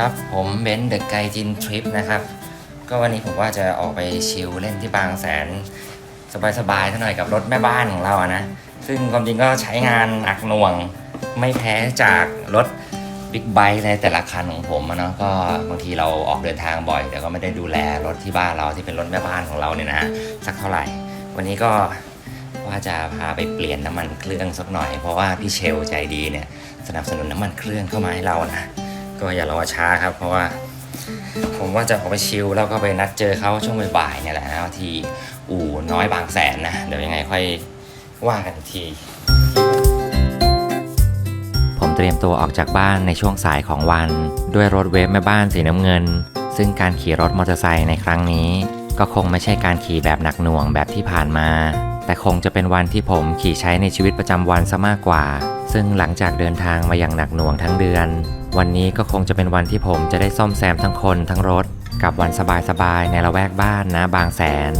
ครับ ผมเบนซ์เดอะไกจินทริปนะครับ ก็วันนี้ผมว่าจะออกไปชิลเล่นที่บางแสน สบายๆเท่าหน่อยกับรถแม่บ้านของเราอะนะ ซึ่งความจริงก็ใช้งานหนักหน่วง ไม่แพ้จากรถบิ๊กไบค์ในแต่ละคันของผมอะเนาะก็บางทีเราออกเดินทางบ่อย แต่ก็ไม่ได้ดูแลรถที่บ้านเราที่เป็นรถแม่บ้านของเราเนี่ยนะสักเท่าไหร่ วันนี้ก็ว่าจะพาไปเปลี่ยนน้ำมันเครื่องสักหน่อย เพราะว่าพี่เชลใจดีเนี่ยสนับสนุนน้ำมันเครื่องเข้ามาให้เรานะ ก็อย่ารอช้าครับ เพราะว่า ผมว่าจะออกไปชิลแล้วก็ไปนัดเจอเขาช่วงบ่ายๆเนี่ยแหละนะที่อู่น้อยบางแสนนะ เดี๋ยวยังไงค่อยว่ากันอีกทีผมเตรียมตัวออกจากบ้านในช่วงสายของวัน ด้วยรถเวฟแม่บ้านสีน้ำเงิน ซึ่งการขี่รถมอเตอร์ไซค์ในครั้งนี้ ก็คงไม่ใช่การขี่แบบหนักหน่วงแบบที่ผ่านมา แต่คงจะเป็นวันที่ผมขี่ใช้ในชีวิตประจำวันซะมากกว่า ซึ่งหลังจากเดินทางมาอย่างหนักหน่วงทั้งเดือน วันนี้ก็คงจะเป็นวันที่ผมจะได้ซ่อมแซมทั้งคนทั้งรถ กับวันสบายๆในละแวกบ้านนะบางแสน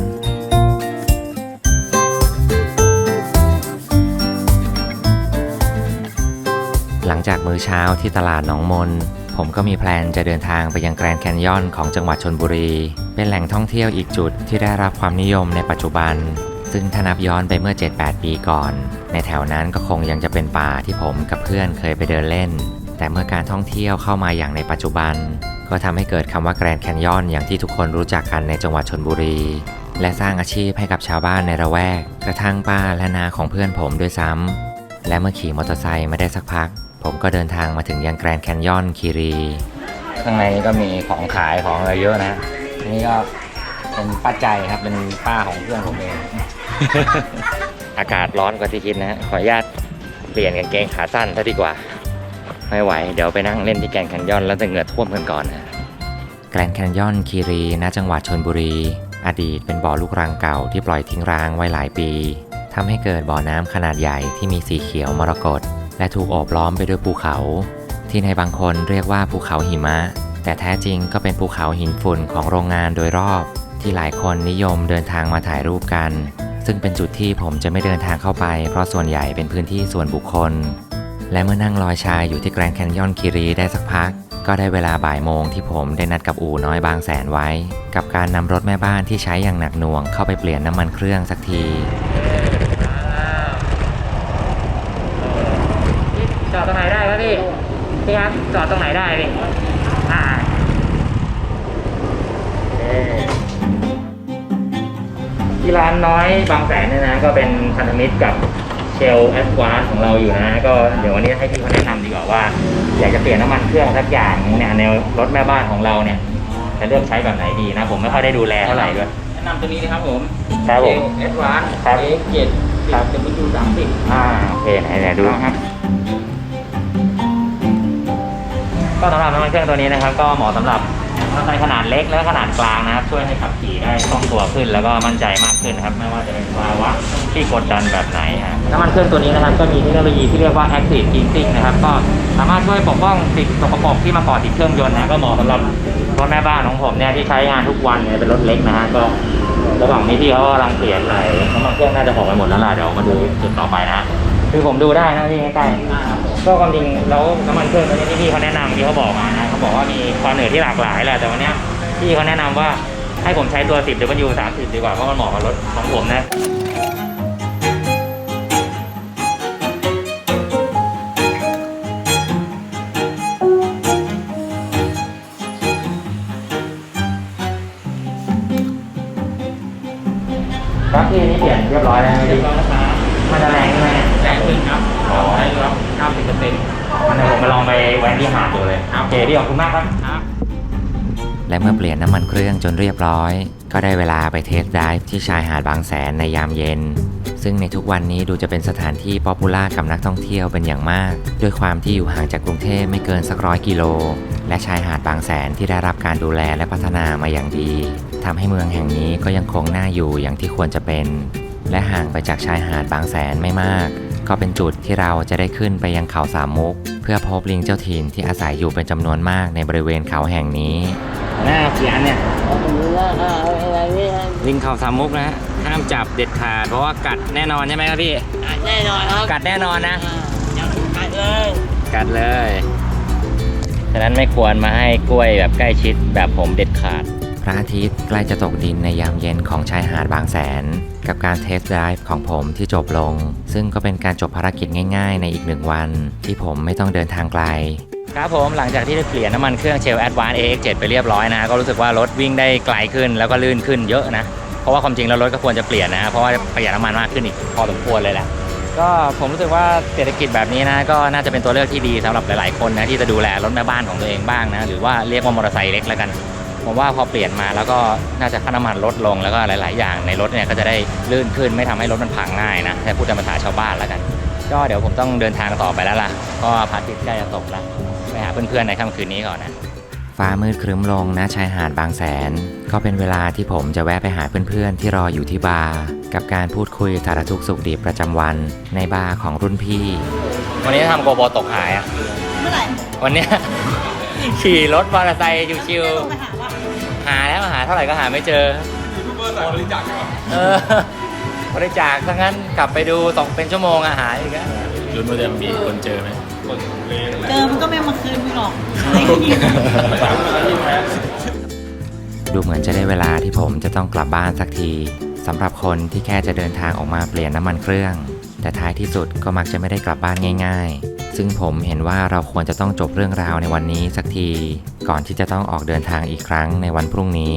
หลังจากมื้อเช้าที่ตลาดหนองมน ผมก็มีแพลนจะเดินทางไปยังแกรนด์แคนยอนของจังหวัดชนบุรี เป็นแหล่งท่องเที่ยวอีกจุดที่ได้รับความนิยมในปัจจุบัน ซึ่งถ้านับย้อนไปเมื่อ 7-8 ปีก่อน ในแถวนั้นก็คงยังจะเป็นป่าที่ผมกับเพื่อนเคยไปเดินเล่น แต่เมื่อการท่องเที่ยวเข้ามาอย่างในปัจจุบัน ก็ทำให้เกิดคำว่าแกรนด์แคนยอนอย่างที่ทุกคนรู้จักกันในจังหวัดชนบุรี และสร้างอาชีพให้กับชาวบ้านในระแวก กระทั่งป้าและนาของเพื่อนผมด้วยซ้ำและเมื่อขี่มอเตอร์ไซค์มาได้สักพัก ผมก็เดินทางมาถึงยังแกรนด์แคนยอนคีรี ข้างในนี้ก็มีของขายของอะไรเยอะนะนี่ก็เป็นป้าใจครับเป็นป้าของเพื่อนผมเอง อากาศร้อนกว่าที่คิดนะขออนุญาตเปลี่ยนกางเกงขาสั้นซะดีกว่า ไม่ไหว เดี๋ยวไปนั่งเล่นที่แกรนแคนยอนแล้วจะเหงื่อท่วมกันก่อนนะแกรนแคนยอนคีรีณจังหวัดชนบุรี อดีตเป็นบ่อลูกรังเก่าที่ปล่อยทิ้งร้างไว้หลายปีทำให้เกิดบ่อน้ำขนาดใหญ่ที่มีสีเขียวมรกตและถูกโอบล้อมไปด้วยภูเขา ที่ในบางคนเรียกว่าภูเขาหิมะ แต่แท้จริงก็เป็นภูเขาหินฝุ่นของโรงงานโดยรอบ ที่หลายคนนิยมเดินทางมาถ่ายรูปกัน ซึ่งเป็นจุดที่ผมจะไม่เดินทางเข้าไป เพราะส่วนใหญ่เป็นพื้นที่ส่วนบุคคล และเมื่อนั่งลอยชายอยู่ที่แกรนด์แคนยอนคีรีได้สักพัก ก็ได้เวลาบ่ายโมงที่ผมได้นัดกับอู่น้อยบางแสนไว้ กับการนำรถแม่บ้านที่ใช้อย่างหนักหน่วงเข้าไปเปลี่ยนน้ำมันเครื่องสักทีจอดตรงไหนได้ครับพี่พี่ครับจอดตรงไหนได้พี่อ่าที่ร้านน้อยบางแสนเนี่ยนะก็เป็นพันธมิตรกับ เชลแอสวานของเราอยู่นะ ก็เดี๋ยววันนี้ให้พี่เขาแนะนำดีกว่าว่า อยากจะเปลี่ยนน้ำมันเครื่องสักอย่างเนี่ยในรถแม่บ้านของเราเนี่ยจะเลือกใช้แบบไหนดีนะ ผมไม่ค่อยได้ดูแลเท่าไหร่ด้วย แนะนำตัวนี้นะครับผมครับผมเอสวานครับ เอเจ็ดครับจะมาดูสามสิบอ่าโอเคไหนไหนดูนะครับ ก็สำหรับน้ำมันเครื่องตัวนี้นะครับ ก็เหมาะสำหรับ มอเตอร์ไซค์ขนาดเล็กและขนาดกลางนะครับ ช่วยให้ขับขี่ได้คล่องตัวขึ้น แล้วก็มั่นใจมากขึ้นนะครับ ไม่ว่าจะเป็นภาวะที่กดดันแบบไหนฮะน้ำมันเครื่องตัวนี้นะครับ ก็มีเทคโนโลยีที่เรียกว่า Active Cleansing นะครับ ก็สามารถช่วยปกป้องสิ่งสกปรกที่มาก่อติดเครื่องยนต์นะก็เหมาะสำหรับรถแม่บ้านของผมเนี่ยที่ใช้งานทุกวันเนี่ยเป็นรถเล็กนะฮะก็ระหว่างนี้พี่เขากำลังเปลี่ยนไหลน้ำมันเครื่องน่าจะออกไปหมดแล้วล่ะเดี๋ยวมาดูจุดต่อไปนะ คือผมดูได้นะพี่ใกล้ๆก็ความจริงแล้วน้ำมันเครื่องตัวนี้ที่พี่เขาแนะนำที่เขาบอกมานะเขาบอกว่ามีความเหนื่อยที่หลากหลายแหละแต่วันเนี้ยพี่เขาแนะนำว่าให้ผมใช้ตัว 10 W 30 ดีกว่าเพราะมันเหมาะกับรถของผมนะครับพี่นี่เปลี่ยนเรียบร้อยแล้วเรียบร้อยแล้วครับมันจะแรงใช่ไหมเนี่ยแรง ขึ้นครับอ๋อได้ครับเก้าสิบเปอร์เซ็นต์มันเดี๋ยวผมมาลองไปแว้นที่หาดดูเลยครับโอเคพี่ขอบคุณมากครับครับ และเมื่อเปลี่ยนน้ำมันเครื่องจนเรียบร้อย ก็ได้เวลาไปเทสไดฟ์ที่ชายหาดบางแสนในยามเย็น ซึ่งในทุกวันนี้ดูจะเป็นสถานที่ป๊อปปูล่ากับนักท่องเที่ยวเป็นอย่างมาก ด้วยความที่อยู่ห่างจากกรุงเทพไม่เกินสักร้อยกิโล และชายหาดบางแสนที่ได้รับการดูแลและพัฒนามาอย่างดีทำให้เมืองแห่งนี้ก็ยังคงน่าอยู่อย่างที่ควรจะเป็น และห่างไปจากชายหาดบางแสนไม่มาก ก็เป็นจุดที่เราจะได้ขึ้นไปยังเขาสามมุก เพื่อพบลิงเจ้าถิ่นที่อาศัยอยู่เป็นจำนวนมากในบริเวณเขาแห่งนี้ หน้าเขียนเนี่ยลิงเขาสามมุกนะฮะห้ามจับเด็ดขาดเพราะว่ากัดแน่นอนใช่ไหมครับพี่แน่นอนครับกัดแน่นอนนะยังกัดเลยกัดเลยฉะนั้นไม่ควรมาให้กล้วยแบบใกล้ชิดแบบผมเด็ดขาด พระอาทิตย์ใกล้จะตกดินในยามเย็นของชายหาดบางแสน กับการเทสไดฟ์ของผมที่จบลง ซึ่งก็เป็นการจบภารกิจง่ายๆ ในอีกหนึ่งวัน ที่ผมไม่ต้องเดินทางไกล ครับผมหลังจากที่ได้เปลี่ยนน้ำมันเครื่องเชล Advance AX7 ไปเรียบร้อยนะ ก็รู้สึกว่ารถวิ่งได้ไกลขึ้นแล้วก็ลื่นขึ้นเยอะนะ เพราะว่าความจริงแล้วรถก็ควรจะเปลี่ยนนะ เพราะว่าประหยัดน้ำมันมากขึ้นอีกพอสมควรเลยแหละก็ผมรู้สึกว่าเศรษฐกิจแบบนี้นะก็น่าจะเป็นตัวเลือกที่ดีสำหรับหลาย ๆ คนนะที่จะดูแลรถแม่บ้านของตัวเองบ้างนะหรือว่าเรียกว่ามอเตอร์ไซค์เล็กแล้วกัน ผมว่าพอเปลี่ยนมาแล้วก็น่าจะค่าน้ำมันลดลงแล้วก็หลาย ๆ อย่างในรถเนี่ยก็จะได้ลื่นขึ้นไม่ทำให้รถมันพังง่ายนะถ้าพูดตามภาษาชาวบ้านแล้วกัน ก็เดี๋ยวผมต้องเดินทางต่อไปแล้วล่ะเพราะว่าพระอาทิตย์ใกล้จะตกแล้วไปหาเพื่อน ๆ ในค่ำคืนนี้ก่อนนะฟ้ามืดครึ้มลงณชายหาดบางแสน ก็เป็นเวลาที่ผมจะแวะไปหาเพื่อน ๆ ที่รออยู่ที่บาร์กับการพูดคุยสารทุกข์สุขดิบประจำวันในบาร์ของรุ่นพี่ วันนี้ทำโกโบตกหายอะเมื่อไหร่วันเนี้ย ขี่รถมอเตอร์ไซค์ชิวได้ลงไปหาว่าๆหาแล้วหาเท่าไหร่ก็หาไม่เจอ ยูทูบเบอร์สายบริจาคกันเออบริจาคซะงั้นกลับไปดูตกเป็นชั่วโมงอาหารอีกอะรุ่นว่าจะมีคนเจอไหมคนเลนเจอมันก็ไม่มาคืนมึงหรอกไม่ได้ยินดูเหมือนจะได้เวลาที่ผมจะต้องกลับบ้านสักทีสำหรับคนที่แค่จะเดินทางออกมาเปลี่ยนน้ำมันเครื่อง แต่ท้ายที่สุดก็มักจะไม่ได้กลับบ้านง่าย ๆ ซึ่งผมเห็นว่าเราควรจะต้องจบเรื่องราวในวันนี้สักที ก่อนที่จะต้องออกเดินทางอีกครั้งในวันพรุ่งนี้